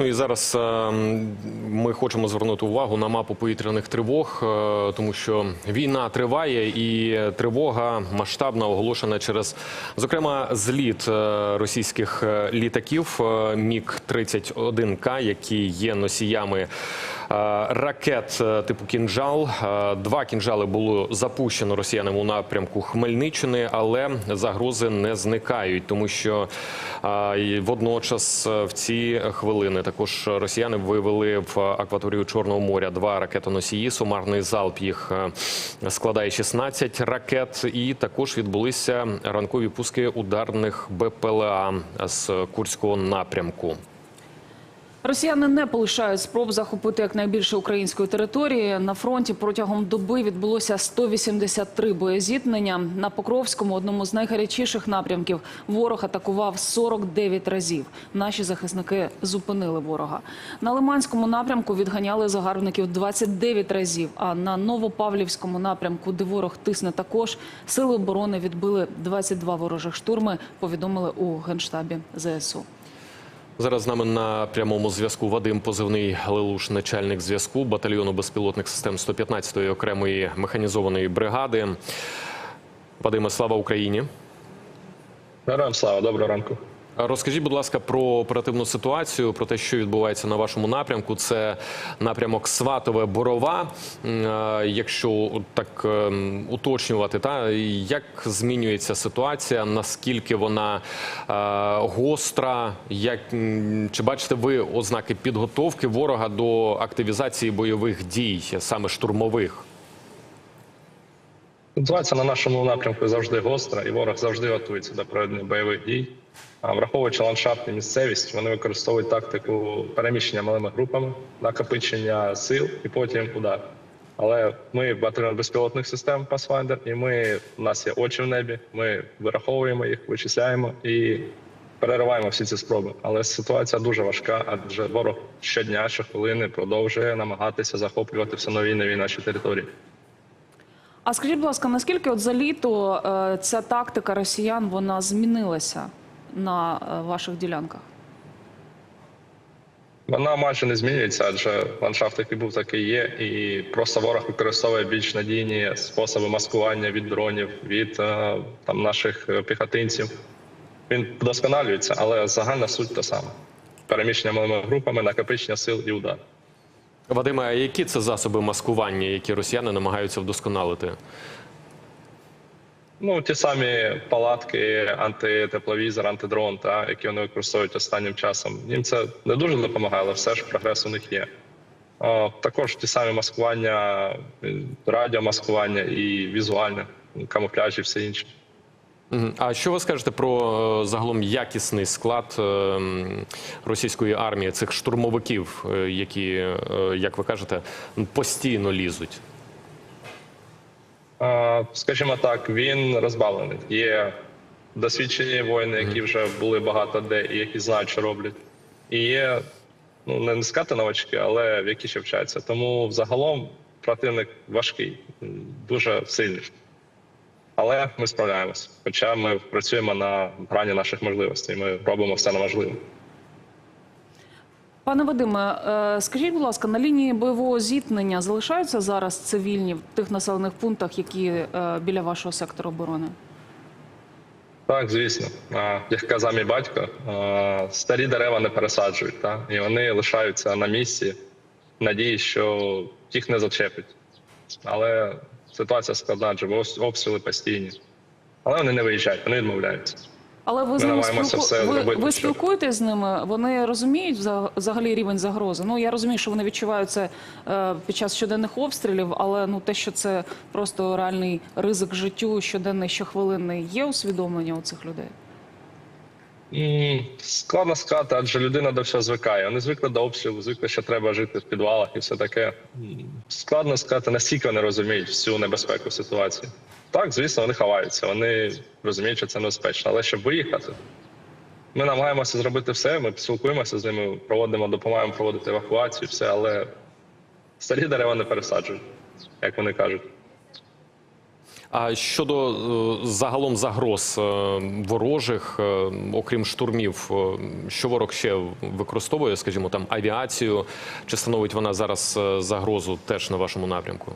Ну і зараз е, ми хочемо звернути увагу на мапу повітряних тривог, е, тому що війна триває і тривога масштабна оголошена через, зокрема, зліт е, російських літаків е, Міг 31 К, які є носіями. Е, Ракет е, типу кінжал. Е, Два кінжали було запущено росіянами у напрямку Хмельниччини, але загрози не зникають, тому що водночас в ці хвилини також росіяни вивели в акваторію Чорного моря два ракетоносії. Сумарний залп їх складає 16 ракет, і також відбулися ранкові пуски ударних БПЛА з Курського напрямку. Росіяни не полишають спроб захопити якнайбільше української території. На фронті протягом доби відбулося 183 боєзіткнення. На Покровському, одному з найгарячіших напрямків, ворог атакував 49 разів. Наші захисники зупинили ворога. На Лиманському напрямку відганяли загарбників 29 разів. А на Новопавлівському напрямку, де ворог тисне також, сили оборони відбили 22 ворожих штурми. Повідомили у генштабі ЗСУ. Зараз з нами на прямому зв'язку Вадим Позивний Лелуш, начальник зв'язку батальйону безпілотних систем 115-ї окремої механізованої бригади. Вадиме, слава Україні. Героям слава, доброго ранку. Розкажіть, будь ласка, про оперативну ситуацію, про те, що відбувається на вашому напрямку. Це напрямок Сватове Борова. Е, Якщо так ем, уточнювати, та як змінюється ситуація, наскільки вона е, гостра? Як чи бачите ви ознаки підготовки ворога до активізації бойових дій, саме штурмових? Ситуація на нашому напрямку завжди гостра, і ворог завжди готується до проведення бойових дій. Враховуючи ландшафт і місцевість, вони використовують тактику переміщення малими групами, накопичення сил і потім удар. Але ми батальйон безпілотних систем Pathfinder, і ми у нас є очі в небі. Ми вираховуємо їх, вичисляємо і перериваємо всі ці спроби. Але ситуація дуже важка, адже ворог щодня, щохвилини продовжує намагатися захоплювати все нові і нові наші території. А скажіть, будь ласка, наскільки от за літо е, ця тактика росіян вона змінилася на е, ваших ділянках? Вона майже не змінюється, адже ландшафт, який був, такий є, і просто ворог використовує більш надійні способи маскування від дронів, від е, там наших піхотинців. Він вдосконалюється, але загальна суть та сама: переміщення малими групами, накопичення сил і удар. Вадиме, а які це засоби маскування, які росіяни намагаються вдосконалити? Ну, ті самі палатки, антитепловізор, антидрон, та, які вони використовують останнім часом. Їм це не дуже допомагає, але все ж прогрес у них є. О, також ті самі маскування, радіомаскування і візуальне, камуфляж і все інше. А що ви скажете про е, загалом якісний склад е, російської армії цих штурмовиків, е, які, е, як ви кажете, постійно лізуть? Скажімо так, він розбавлений. Є досвідчені воїни, які вже були багато де і які знають, що роблять. І є, ну не сказати новачки, але які ще вчаться. Тому взагалом противник важкий, дуже сильний. Але ми справляємося. Хоча ми працюємо на грані наших можливостей. Ми робимо все неможливе. Пане Вадиме, е, скажіть, будь ласка, на лінії бойового зіткнення залишаються зараз цивільні в тих населених пунктах, які е, біля вашого сектору оборони? Так, звісно. Як казав мій батько, старі дерева не пересаджують, та? і вони лишаються на місці, надії, що їх не зачепить. Але ситуація складна, адже обстріли постійні. Але вони не виїжджають, вони відмовляються. Але ви з ними спілку... все ви, зробити, ви спілкуєтесь з ними? Вони розуміють вза- взагалі рівень загрози? Ну я розумію, що вони відчувають це е, під час щоденних обстрілів, але ну те, що це просто реальний ризик життю, щоденний, щохвилинний, є усвідомлення у цих людей? Складно сказати, адже людина до всього звикає. Вони звикли до обстрілу, звикли, що треба жити в підвалах і все таке. Складно сказати, наскільки вони розуміють всю небезпеку ситуації. Так, звісно, вони ховаються, вони розуміють, що це небезпечно. Але щоб виїхати, ми намагаємося зробити все. Ми спілкуємося з ними, проводимо, допомагаємо проводити евакуацію, все, але старі дерева не пересаджують, як вони кажуть. А щодо е, загалом загроз е, ворожих, е, окрім штурмів, що ворог ще використовує, скажімо, там авіацію, чи становить вона зараз загрозу теж на вашому напрямку?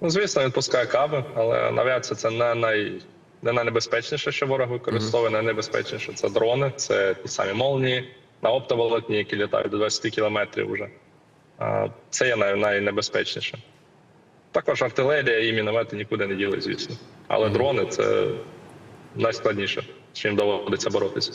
Ну, звісно, він пускає каби, але авіація це не най. Не найнебезпечніше, що ворог використовує, найнебезпечніше це дрони, це ті самі молнії на оптоволокні, які літають до 20 кілометрів вже. Це є най- найнебезпечніше. Також артилерія і міномети нікуди не діли, звісно. Але дрони це найскладніше, з чим доводиться боротися.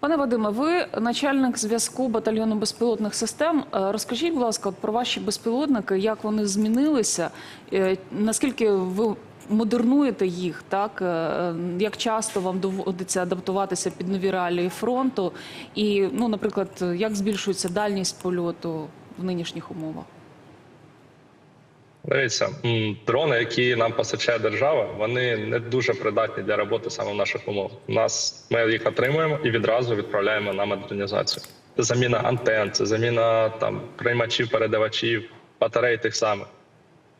Пане Вадиме, ви начальник зв'язку батальйону безпілотних систем. Е, Розкажіть, будь ласка, про ваші безпілотники, як вони змінилися, е, наскільки ви модернуєте їх, так Е, як часто вам доводиться адаптуватися під нові реалії фронту, і ну, наприклад, як збільшується дальність польоту в нинішніх умовах? Дивіться, дрони, які нам постачає держава, вони не дуже придатні для роботи саме в наших умовах. Нас ми їх отримуємо і відразу відправляємо на модернізацію. Це заміна антен, це заміна там приймачів, передавачів, батарей тих самих.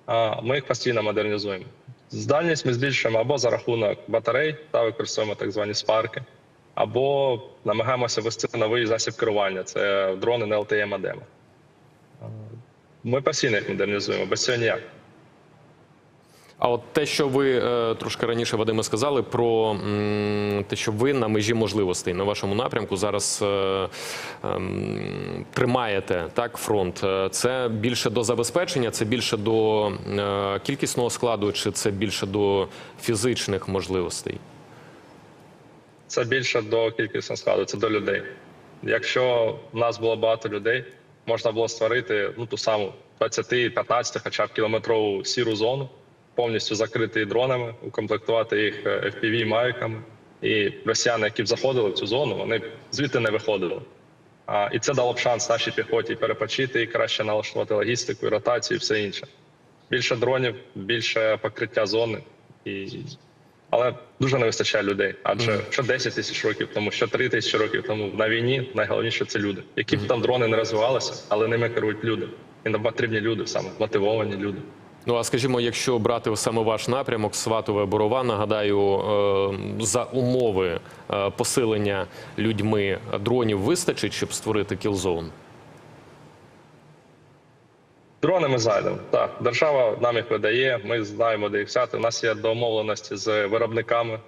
А ми їх постійно модернізуємо. Здальність ми збільшуємо або за рахунок батарей та використовуємо так звані спарки, або намагаємося ввести новий засіб керування. Це дрони на модеми. Ми постійно їх модернізуємо, без цього ніяк. А от те, що ви е, трошки раніше Вадиме сказали про те, що ви на межі можливостей на вашому напрямку зараз е, ем, тримаєте так фронт. Е, Це більше до забезпечення, це більше до е, кількісного складу, чи це більше до фізичних можливостей? Це більше до кількісного складу, це до людей. Якщо в нас було багато людей, можна було створити ну ту саму 20-15, хоча б кілометрову сіру зону, повністю закрити дронами, укомплектувати їх е, fpv мавіками. І росіяни, які б заходили в цю зону, вони звідти не виходили. А, і це дало б шанс нашій піхоті перепочити і краще налаштувати логістику, і ротацію, і все інше. Більше дронів, більше покриття зони. І... Але дуже не вистачає людей. Адже що 10 тисяч років тому, що 3 тисячі років тому на війні найголовніше це люди. Які б там дрони не розвивалися, але ними керують люди. І нам потрібні люди, саме мотивовані люди. Ну а скажімо, якщо брати саме ваш напрямок, Сватове Борова, нагадаю, е, за умови е, посилення людьми дронів вистачить, щоб створити кілзоун? Дрони ми зайдемо. Так, держава нам їх видає. Ми знаємо, де їх взяти. У нас є домовленості з виробниками.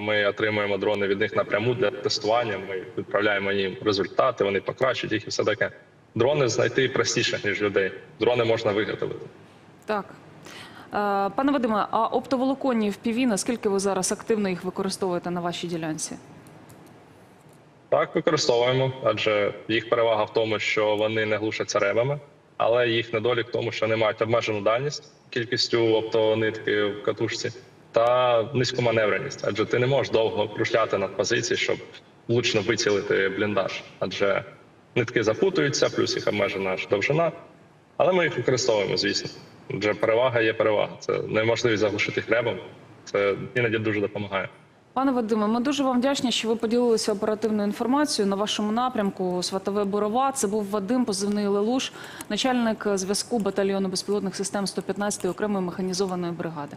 Ми отримуємо дрони від них напряму для тестування. Ми відправляємо їм результати, вони покращують їх і все таке. Дрони знайти простіше ніж людей. Дрони можна виготовити. Так. Е, Пане Вадиме, а оптоволоконні в ПІВІ, наскільки ви зараз активно їх використовуєте на вашій ділянці? Так, використовуємо, адже їх перевага в тому, що вони не глушаться ребами, але їх недолік в тому, що вони мають обмежену дальність кількістю оптонитки в катушці та низьку маневреність. Адже ти не можеш довго кружляти над позиції, щоб влучно вицілити бліндаж. Адже нитки запутуються, плюс їх обмежена довжина. Але ми їх використовуємо, звісно. Адже перевага є перевага. Це неможливість заглушити їх ребом. Це іноді дуже допомагає. Пане Вадиме, ми дуже вам вдячні, що ви поділилися оперативною інформацією на вашому напрямку Сватове Борова. Це був Вадим, позивний Лелуш, начальник зв'язку батальйону безпілотних систем 115-ї окремої механізованої бригади.